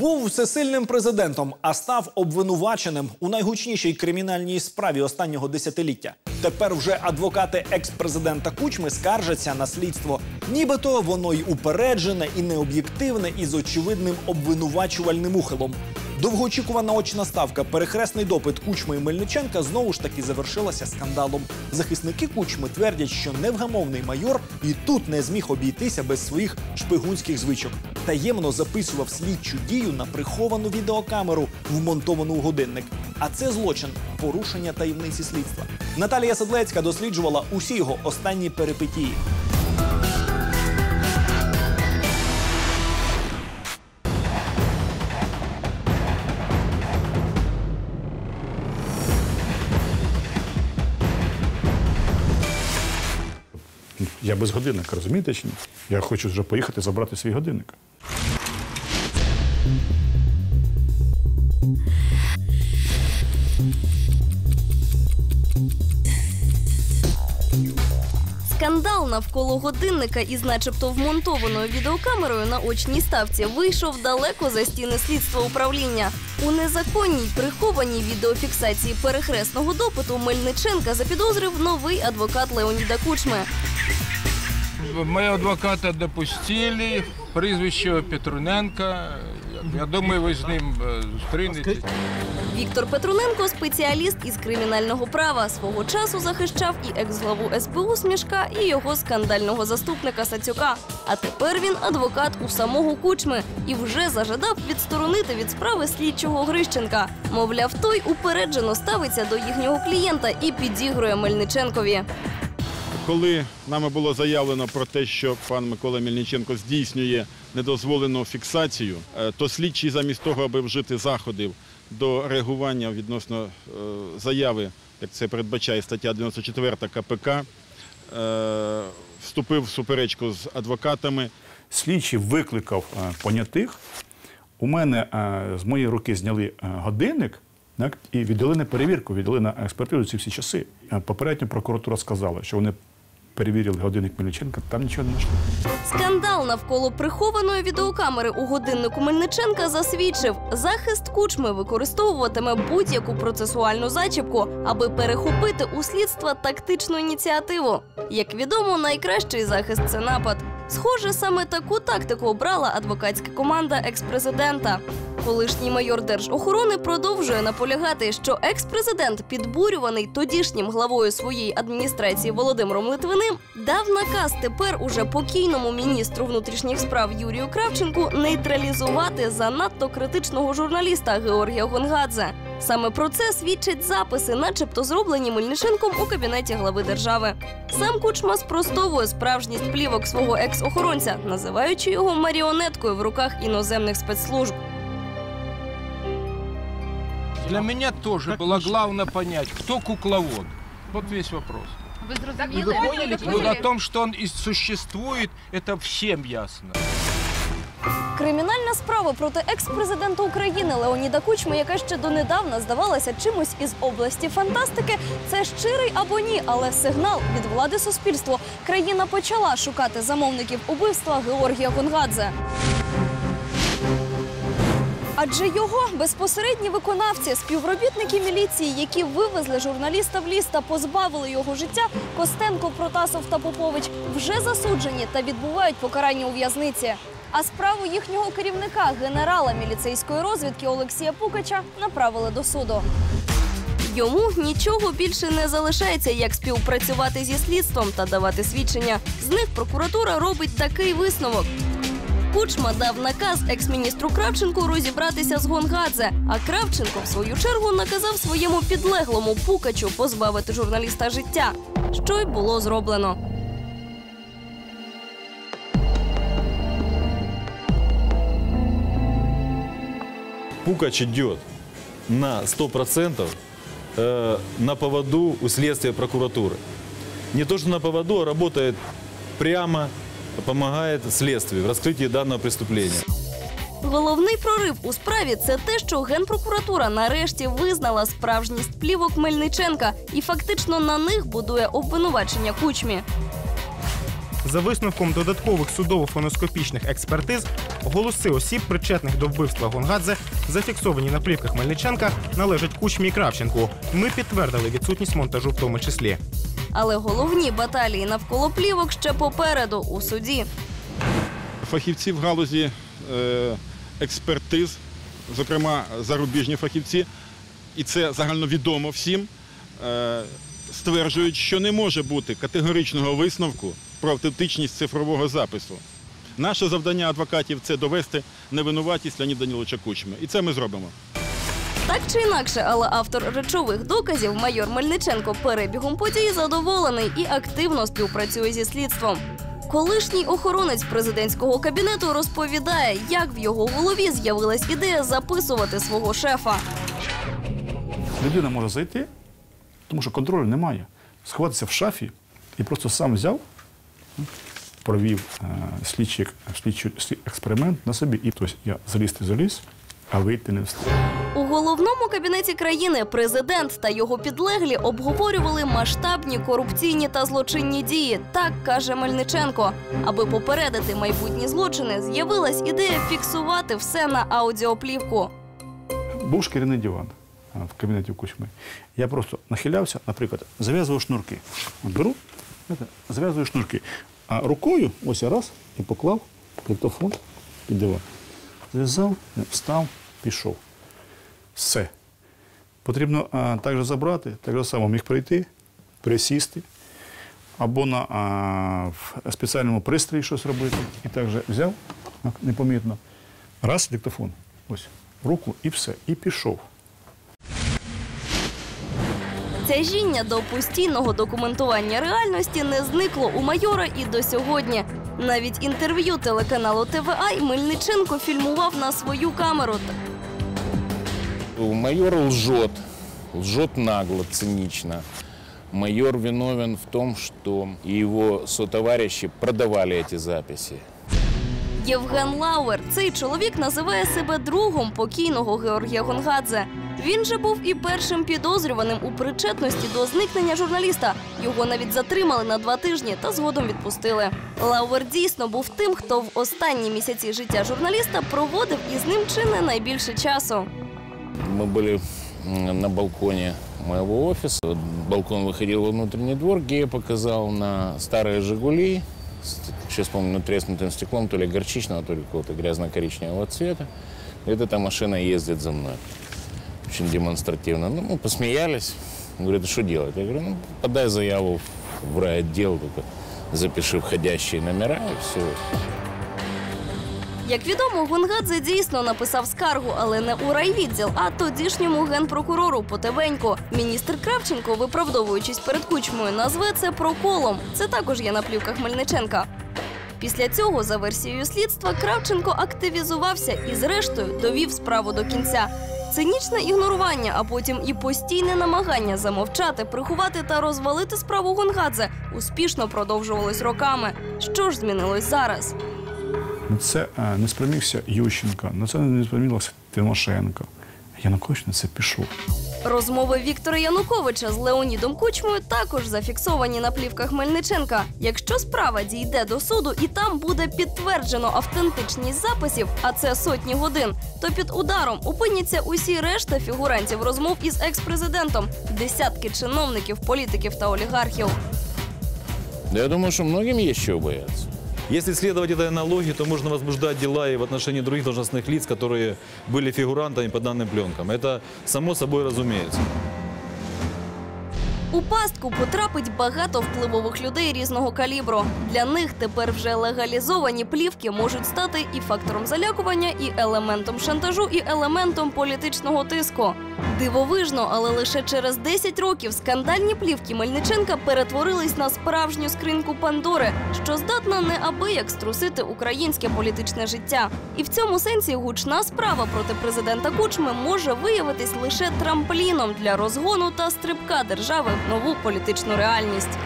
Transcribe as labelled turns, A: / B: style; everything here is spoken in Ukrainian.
A: Був всесильним президентом, а став обвинуваченим у найгучнішій кримінальній справі останнього десятиліття. Тепер вже адвокати екс-президента Кучми скаржаться на слідство. Нібито воно й упереджене і необ'єктивне з очевидним обвинувачувальним ухилом. Довгоочікувана очна ставка, перехресний допит Кучми і Мельниченка знову ж таки завершилася скандалом. Захисники Кучми твердять, що невгамовний майор і тут не зміг обійтися без своїх шпигунських звичок. Таємно записував слідчу дію на приховану відеокамеру, вмонтовану у годинник. А це злочин порушення таємниці слідства. Наталія Седлецька досліджувала усі його останні перипетії.
B: Я без годинника, розумієте чи ні? Я хочу вже поїхати забрати свій годинник.
C: Скандал навколо годинника із начебто вмонтованою відеокамерою на очній ставці вийшов далеко за стіни слідства управління. У незаконній прихованій відеофіксації перехресного допиту Мельниченка запідозрив новий адвокат Леоніда Кучми.
D: Моего адвоката допустили, прізвище Петруненко. Я думаю, ви з ним е, зустрінетесь.
C: Віктор Петруненко спеціаліст із кримінального права. Свого часу захищав і екс-главу СБУ Смішка, і його скандального заступника Сацюка. А тепер він адвокат у самого Кучми і вже зажадав відсторонити від справи слідчого Грищенка. Мовляв, той упереджено ставиться до їхнього клієнта і підігрує Мельниченкові.
E: Коли нами було заявлено про те, що пан Микола Мельниченко здійснює недозволену фіксацію, е, то слідчий замість того, аби вжити заходів до реагування відносно е, заяви, як це передбачає стаття 94 КПК, е, вступив в суперечку з адвокатами.
B: Слідчий викликав понятих. У мене з моєї руки зняли годинник так, і віддали на перевірку, віддали на експертизу ці всі часи. Попередньо прокуратура сказала, що вони перевірили годинник Мельниченка, там нічого не знайшли.
C: Скандал навколо прихованої відеокамери у годиннику Мельниченка засвідчив, захист кучми використовуватиме будь-яку процесуальну зачіпку, аби перехопити у слідства тактичну ініціативу. Як відомо, найкращий захист це напад. Схоже, саме таку тактику обрала адвокатська команда екс-президента. Колишній майор держохорони продовжує наполягати, що екс-президент, підбурюваний тодішнім главою своєї адміністрації Володимиром Литвиним, дав наказ тепер уже покійному міністру внутрішніх справ Юрію Кравченку нейтралізувати занадто критичного журналіста Георгія Гонгадзе. Саме про це свідчать записи, начебто зроблені Мельниченком у кабінеті глави держави. Сам Кучма спростовує справжність плівок свого екс-охоронця, називаючи його маріонеткою в руках іноземних спецслужб.
D: Для меня тоже было главное понять, кто кукловод. Вот весь вопрос.
F: Ви зрозуміли?
D: Ну, о том, что он и существует, это всем ясно.
C: Кримінальна справа проти екс-президента України Леоніда Кучми, яка ще донедавна здавалася чимось із області фантастики, це щирий або ні, але сигнал від влади суспільству. Країна почала шукати замовників убивства Георгія Гонгадзе. Адже його безпосередні виконавці, співробітники міліції, які вивезли журналіста в ліс та позбавили його життя, Костенко, Протасов та Попович вже засуджені та відбувають покарання у в'язниці. А справу їхнього керівника, генерала міліцейської розвідки Олексія Пукача, направили до суду. Йому нічого більше не залишається, як співпрацювати зі слідством та давати свідчення. З них прокуратура робить такий висновок. Кучма дав наказ екс-міністру Кравченку розібратися з Гонгадзе. А Кравченко, в свою чергу, наказав своєму підлеглому Пукачу позбавити журналіста життя, що й було зроблено.
G: Пукач идет на 100% э, на поводу у следствия прокуратуры. Не то, что на поводу, а работает прямо, помогает следствию в раскрытии данного преступления.
C: Головний прорив у справі це те, що генпрокуратура нарешті визнала справжність плівок Мельниченка і фактично на них будує обвинувачення кучмі.
F: За висновком додаткових судово-фоноскопічних експертиз, голоси осіб, причетних до вбивства Гонгадзе, зафіксовані на плівках Мельниченка, належать Кучмі і Кравченку. Ми підтвердили відсутність монтажу в тому числі.
C: Але головні баталії навколо плівок ще попереду у суді.
E: Фахівці в галузі е, експертиз, зокрема зарубіжні фахівці, і це загальновідомо всім, е, стверджують, що не може бути категоричного висновку про автентичність цифрового запису. Наше завдання адвокатів це довести невинуватість Леоніда Даніловича Кучми. І це ми зробимо.
C: Так чи інакше, але автор речових доказів майор Мельниченко перебігом подій задоволений і активно співпрацює зі слідством. Колишній охоронець президентського кабінету розповідає, як в його голові з'явилась ідея записувати свого шефа.
B: Людина може зайти, тому що контролю немає. Сховатися в шафі і просто сам взяв, провів е, слідчий, слідчий експеримент на собі. І тобто я залізти заліз, а вийти не встиг.
C: У головному кабінеті країни президент та його підлеглі обговорювали масштабні корупційні та злочинні дії. Так каже Мельниченко. Аби попередити майбутні злочини, з'явилась ідея фіксувати все на аудіоплівку.
B: Був шкіряний диван в кабінеті в Кучми. Я просто нахилявся, наприклад, зав'язував шнурки. От Беру, зав'язую шнурки. А рукою ось я раз і поклав диктофон під диван. Зв'язав, встав, пішов. Все. Потрібно а, також забрати, так само міг прийти, присісти, або на а, в спеціальному пристрої щось робити. І також взяв непомітно. Раз, диктофон. Ось, руку і все. І пішов.
C: Тяжіння до постійного документування реальності не зникло у майора і до сьогодні. Навіть інтерв'ю телеканалу ТВА Мельниченко фільмував на свою камеру.
H: Майор лжет, лжет нагло, цинично. Майор виновен в том, что его сотоварищи продавали эти записи.
C: Євген Лауер. Цей чоловік називає себе другом покійного Георгія Гонгадзе. Він же був і першим підозрюваним у причетності до зникнення журналіста. Його навіть затримали на два тижні та згодом відпустили. Лауер дійсно був тим, хто в останні місяці життя журналіста проводив із ним чи не найбільше часу.
H: Мы были м, на балконе моего офиса. Балкон выходил во внутренний двор, Гея показал на старые «Жигули», с, сейчас помню, натреснутым стеклом, то ли горчичного, то ли какого-то грязно-коричневого цвета. Говорит, эта машина ездит за мной. Очень демонстративно. Ну, мы посмеялись. Он говорит, что делать? Я говорю, ну, подай заяву в райотдел, только запиши входящие номера и все.
C: Як відомо, Гонгадзе дійсно написав скаргу, але не у райвідділ, а тодішньому генпрокурору Потебенько. Міністр Кравченко, виправдовуючись перед кучмою, назве це проколом. Це також є на плівках Мельниченка. Після цього, за версією слідства, Кравченко активізувався і, зрештою, довів справу до кінця. Цинічне ігнорування, а потім і постійне намагання замовчати, приховати та розвалити справу Гонгадзе успішно продовжувалось роками. Що ж змінилось зараз?
B: На це е, не спромігся Ющенка, на це не спромігся Тимошенко. Янукович на це пішов.
C: Розмови Віктора Януковича з Леонідом Кучмою також зафіксовані на плівках Мельниченка. Якщо справа дійде до суду і там буде підтверджено автентичність записів, а це сотні годин, то під ударом опиняться усі решта фігурантів розмов із екс-президентом, десятки чиновників, політиків та олігархів.
H: Я думаю, что многим есть чего бояться.
G: Если следовать этой аналогии, то можно возбуждать дела и в отношении других должностных лиц, которые были фигурантами по данным пленкам. Это само собой разумеется.
C: У пастку потрапить багато впливових людей різного калібру. Для них тепер вже легалізовані плівки можуть стати і фактором залякування, і елементом шантажу, і елементом політичного тиску. Дивовижно, але лише через 10 років скандальні плівки Мельниченка перетворились на справжню скриньку Пандори, що здатна неабияк струсити українське політичне життя. І в цьому сенсі гучна справа проти президента Кучми може виявитись лише трампліном для розгону та стрибка держави в нову політичну реальність.